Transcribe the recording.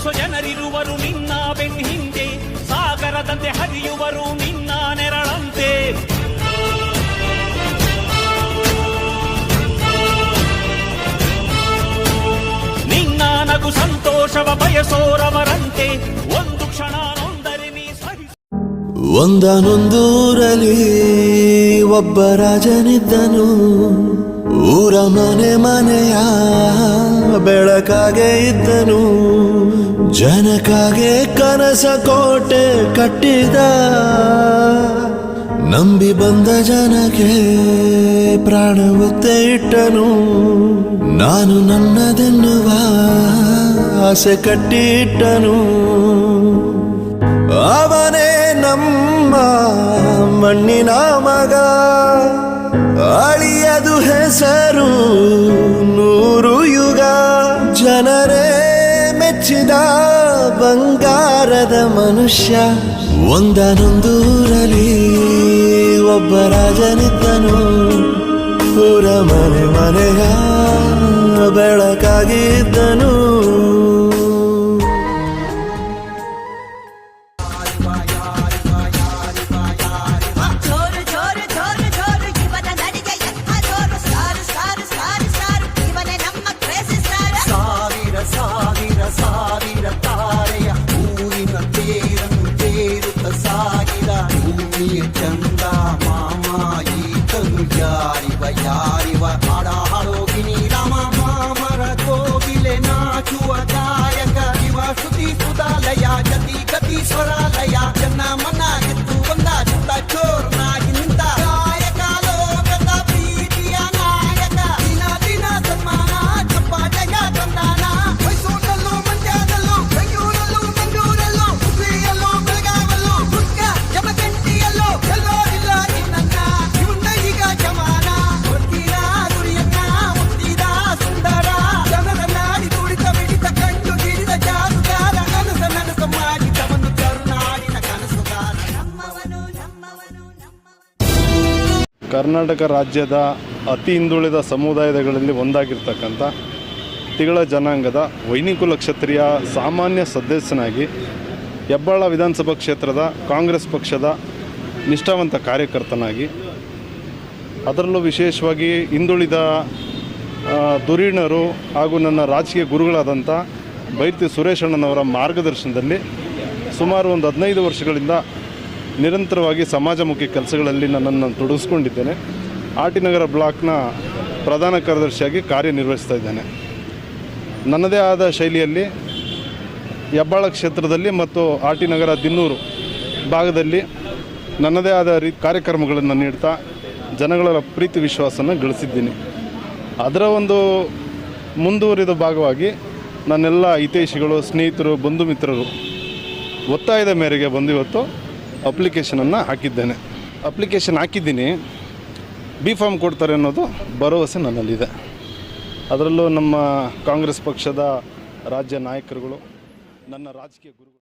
ಬೆಂಬಲಿಸೋ ಜನರಿರುವರು ನಿನ್ನ ಬೆನ್ ಹಿಂದೆ ಸಾಗರದಂತೆ ಹರಿಯುವರು ನಿನ್ನ ನೆರಳಂತೆ. ನಿನ್ನ ನಗು ಸಂತೋಷವ ಬಯಸೋರವರಂತೆ, ಒಂದು ಕ್ಷಣ ನೊಂದರೆ ನೀ ಒಂದನೊಂದೂರಲ್ಲಿ ಒಬ್ಬ ರಾಜನಿದ್ದನು, ಊರ ಮನೆ ಮನೆಯ ಬೆಳಕಾಗೆ ಇದ್ದನು. ಜನಕಾಗೆ ಕನಸ ಕೋಟೆ ಕಟ್ಟಿದ, ನಂಬಿ ಬಂದ ಜನಕ್ಕೆ ಪ್ರಾಣ ಒತ್ತೆ ಇಟ್ಟನು. ನಾನು ನನ್ನದೆನ್ನುವ ಆಸೆ ಕಟ್ಟಿಟ್ಟನು. ಅವನೇ ನಮ್ಮ ಮಣ್ಣಿನ ಮಗ, ಅಳಿಯದು ಹೆಸರು ನೂರು ಯುಗ. ಜನರೇ ಮೆಚ್ಚಿದ ಬಂಗಾರದ ಮನುಷ್ಯ ಒಂದನೊಂದೂರಲ್ಲಿ ಒಬ್ಬ ರಾಜನಿದ್ದನು. ಊರ ಮನೆ ಮನೆಯ ಬೆಳಕಾಗಿದ್ದನು ಚಂದ ಮಾಮ ಈತನು ಯಾರಿವ ಯಾರಿವ ಕರ್ನಾಟಕ ರಾಜ್ಯದ ಅತಿ ಹಿಂದುಳಿದ ಸಮುದಾಯಗಳಲ್ಲಿ ಒಂದಾಗಿರ್ತಕ್ಕಂಥ ತಿಗಳ ಜನಾಂಗದ ವೈನಿಕುಲ ಕ್ಷತ್ರಿಯ ಸಾಮಾನ್ಯ ಸದಸ್ಯನಾಗಿ ಹೆಬ್ಬಾಳ ವಿಧಾನಸಭಾ ಕ್ಷೇತ್ರದ ಕಾಂಗ್ರೆಸ್ ಪಕ್ಷದ ನಿಷ್ಠಾವಂತ ಕಾರ್ಯಕರ್ತನಾಗಿ, ಅದರಲ್ಲೂ ವಿಶೇಷವಾಗಿ ಹಿಂದುಳಿದ ಧುರೀಣರು ಹಾಗೂ ನನ್ನ ರಾಜಕೀಯ ಗುರುಗಳಾದಂಥ ಬೈರ್ತಿ ಸುರೇಶಣ್ಣನವರ ಮಾರ್ಗದರ್ಶನದಲ್ಲಿ ಸುಮಾರು ಒಂದು ಹದಿನೈದು ವರ್ಷಗಳಿಂದ ನಿರಂತರವಾಗಿ ಸಮಾಜಮುಖಿ ಕೆಲಸಗಳಲ್ಲಿ ನನ್ನನ್ನು ತೊಡಗಿಸ್ಕೊಂಡಿದ್ದೇನೆ. ಆರ್ ಟಿ ನಗರ ಬ್ಲಾಕ್ನ ಪ್ರಧಾನ ಕಾರ್ಯದರ್ಶಿಯಾಗಿ ಕಾರ್ಯನಿರ್ವಹಿಸ್ತಾ ಇದ್ದೇನೆ. ನನ್ನದೇ ಆದ ಶೈಲಿಯಲ್ಲಿ ಹೆಬ್ಬಾಳ ಕ್ಷೇತ್ರದಲ್ಲಿ ಮತ್ತು ಆರ್ ಟಿ ನಗರ ದಿನ್ನೂರು ಭಾಗದಲ್ಲಿ ನನ್ನದೇ ಆದ ರೀ ಕಾರ್ಯಕ್ರಮಗಳನ್ನು ನೀಡ್ತಾ ಜನಗಳ ಪ್ರೀತಿ ವಿಶ್ವಾಸನ ಗಳಿಸಿದ್ದೀನಿ. ಅದರ ಒಂದು ಮುಂದುವರಿದ ಭಾಗವಾಗಿ ನನ್ನೆಲ್ಲ ಹಿತೈಷಿಗಳು, ಸ್ನೇಹಿತರು, ಬಂಧು ಮಿತ್ರರು ಒತ್ತಾಯದ ಮೇರೆಗೆ ಬಂದು ಇವತ್ತು ಅಪ್ಲಿಕೇಶನನ್ನು ಹಾಕಿದ್ದೇನೆ. ಅಪ್ಲಿಕೇಶನ್ ಹಾಕಿದ್ದೀನಿ. ಬಿ ಫಾರ್ಮ್ ಕೊಡ್ತಾರೆ ಅನ್ನೋದು ಭರವಸೆ ನನ್ನಲ್ಲಿದೆ. ಅದರಲ್ಲೂ ನಮ್ಮ ಕಾಂಗ್ರೆಸ್ ಪಕ್ಷದ ರಾಜ್ಯ ನಾಯಕರುಗಳು, ನನ್ನ ರಾಜಕೀಯ ಗುರುಗಳು